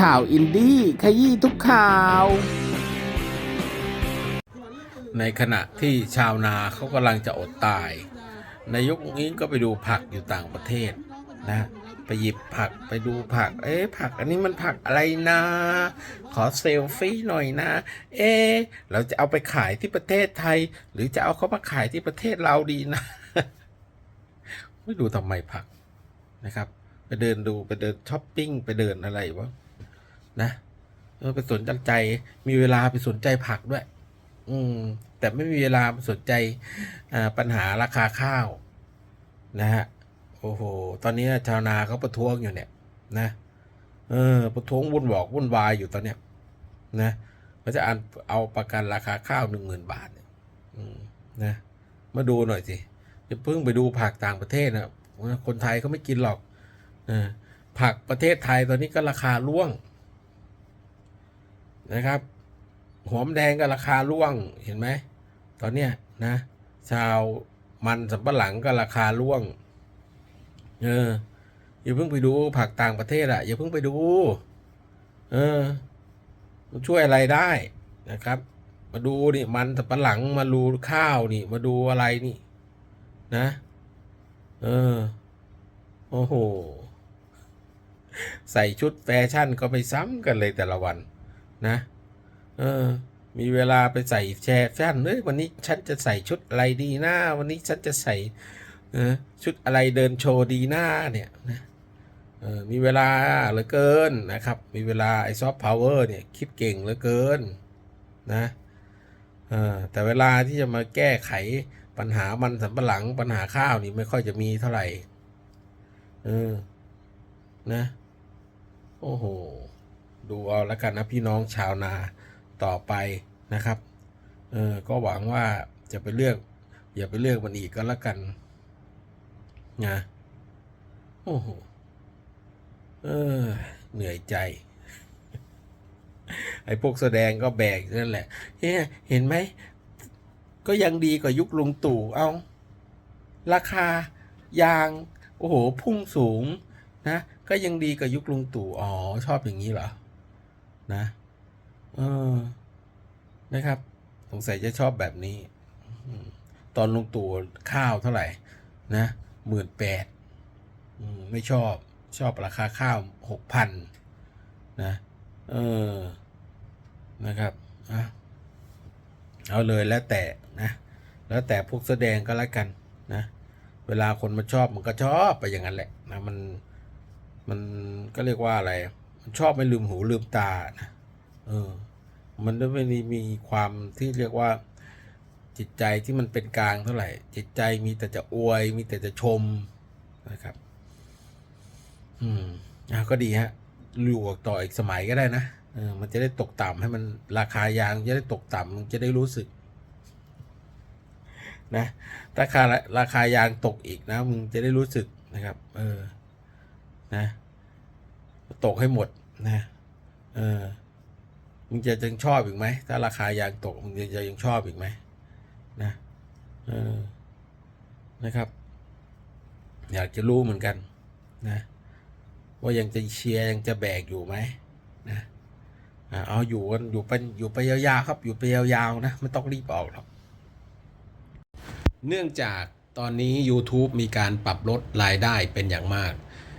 ข่าวอินดี้ขยี้ทุกข่าว ในขณะที่ชาวนาเขากำลังจะอดตาย นายกอุ้งก็ไปดูผักอยู่ต่างประเทศนะไปหยิบผักไปดูผัก เอ๊ะผักอันนี้มันผักอะไรนะ ขอเซลฟี่หน่อยนะ เอ๊ะเราจะเอาไปขายที่ประเทศไทย หรือจะเอาเขามาขายที่ประเทศเราดีนะ ไม่ดูทำไมผักนะครับ ไปเดินดูไปเดินช้อปปิ้งไปเดินอะไรวะ นะเออไปสนใจ มีเวลาไปสนใจผักด้วย อืม แต่ไม่มีเวลาไปสนใจอ่าปัญหาราคาข้าว นะฮะโอ้โห ตอนนี้ชาวนาเขาประท้วงอยู่เนี่ย นะ เออ ประท้วงวุ่นวอกวุ่นวายอยู่ตอนเนี้ย นะเขาจะอ่านเอาประกันราคาข้าวหนึ่งหมื่นบาทเนี่ยนะ มาดูหน่อยสิจะเพิ่งไปดูผักต่างประเทศนะคนไทยเขาไม่กินหรอกเออผักประเทศไทยตอนนี้ก็ราคาร่วง นะครับ หอมแดงก็ราคาร่วงเห็นไหม ตอนเนี้ยนะ ชาวมันสำปะหลังก็ราคาร่วง เออ อย่าเพิ่งไปดูผักต่างประเทศอะอย่าเพิ่งไปดู เออ ช่วยอะไรได้นะครับ มาดูนี่มันสำปะหลังมาดูข้าวนี่ มาดูอะไรนี่ นะ เออ โอ้โห ใส่ชุดแฟชั่นก็ไปซ้ำกันเลยแต่ละวัน นะ เออ มีเวลาไปใส่แชร์แฟนเฮ้ยวันนี้ฉันจะใส่ชุดอะไรดีหนะวันนี้ฉันจะใส่เออชุดอะไรเดินโชว์ดีหน้าเนี่ยนะเออมีเวลาเหลือเกินนะครับ มีเวลาไอซอฟต์พาวเวอร์เนี่ยคิดเก่งเหลือเกินนะเออแต่เวลาที่จะมาแก้ไขปัญหามันสำปะหลังปัญหาข้าวนี่ไม่ค่อยจะมีเท่าไหร่เออนะ โอ้โห ดูเอาแล้วกันนะพี่น้องชาวนาต่อไปนะครับเออก็หวังว่าจะไปเลือก อย่าไปเลือกมันอีกก็แล้วกันนะโอ้โหเออเหนื่อยใจ ไอ้พวกแสดงก็แบกนั่นแหละเฮ้เห็นไหม ก็ยังดีกว่ายุคลุงตู่เอาราคายางโอ้โห พุ่งสูงนะ ก็ยังดีกว่ายุคลุงตู่อ๋อ ชอบอย่างนี้เหรอ นะ เออ นะครับ สงสัยจะชอบแบบนี้ ตอนลงตู่ข้าวเท่าไหร่ นะหมื่นแปดไม่ชอบชอบราคาข้าวหกพันนะ เออ นะครับอะเอาเลยแล้วแต่นะ แล้วแต่พวกแสดงก็แล้วกันนะ เวลาคนมาชอบมันก็ชอบไปอย่างนั้นแหละนะมันมันก็เรียกว่าอะไร ชอบไม่ลืมหูลืมตานะเออ มันไม่ได้มีความที่เรียกว่า จิตใจที่มันเป็นกลางเท่าไหร่ จิตใจมีแต่จะอวย มีแต่จะชมนะครับ อืมอะก็ดีฮะอยู่ต่ออีกสมัยก็ได้นะเออมันจะได้ตกต่ำให้มันราคายางจะได้ตกต่ำมันจะได้รู้สึกนะถ้าราคาราคายางตกอีกนะมึงจะได้รู้สึกนะครับ เออ นะ ตกให้หมดนะเออมึงจะยังชอบอีกไหม ถ้าราคายางตกมึงจะยังชอบอีกไหมนะเออนะครับ อยากจะรู้เหมือนกันนะว่ายังจะเชียร์ยังจะแบกอยู่ไหมนะเอาอยู่กันอยู่เป็นอยู่ไปยาวๆครับ อยู่ไปยาวๆนะไม่ต้องรีบออกหรอกเนื่องจากตอนนี้ YouTube มีการปรับลดรายได้เป็นอย่างมาก